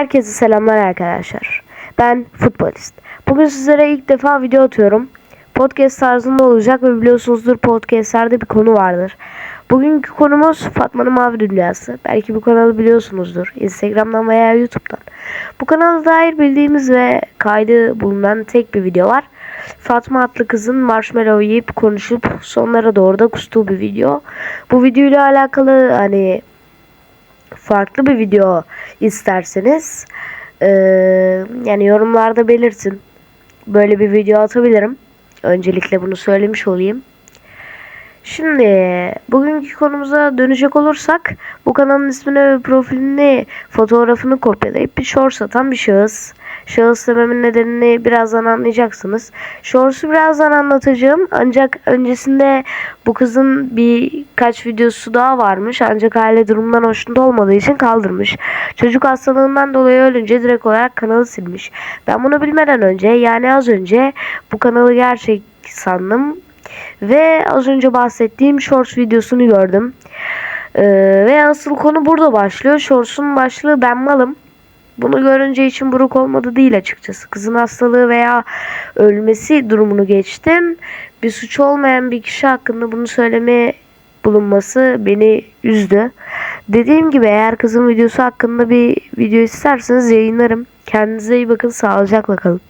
Herkese selamlar arkadaşlar. Ben futbolist. Bugün sizlere ilk defa video atıyorum. Podcast tarzında olacak ve biliyorsunuzdur podcastlerde bir konu vardır. Bugünkü konumuz Fatma'nın Mavi Dünyası. Belki bu kanalı biliyorsunuzdur. Instagram'dan veya YouTube'dan. Bu kanala dair bildiğimiz ve kaydı bulunan tek bir video var. Fatma adlı kızın marshmallow yiyip konuşup sonlara doğru da kustuğu bir video. Bu videoyla alakalı hani farklı bir video isterseniz eee, yani yorumlarda belirtin. Böyle bir video atabilirim. Öncelikle bunu söylemiş olayım. Şimdi bugünkü konumuza dönecek olursak bu kanalın ismini ve profilini fotoğrafını kopyalayıp bir short satan bir şahıs. Şahıs dememin nedenini birazdan anlayacaksınız. Shorts'u birazdan anlatacağım. Ancak öncesinde bu kızın birkaç videosu daha varmış. Ancak aile durumundan hoşnut olmadığı için kaldırmış. Çocuk hastalığından dolayı ölünce direkt olarak kanalı silmiş. Ben bunu bilmeden önce yani az önce bu kanalı gerçek sandım. Ve az önce bahsettiğim shorts videosunu gördüm. Ee, ve asıl konu burada başlıyor. Shorts'un başlığı ben malım. Bunu görünce için buruk olmadı değil açıkçası. Kızın hastalığı veya ölmesi durumunu geçtim. Bir suç olmayan bir kişi hakkında bunu söylemeye bulunması beni üzdü. Dediğim gibi eğer kızın videosu hakkında bir video isterseniz yayınlarım. Kendinize iyi bakın. Sağlıcakla kalın.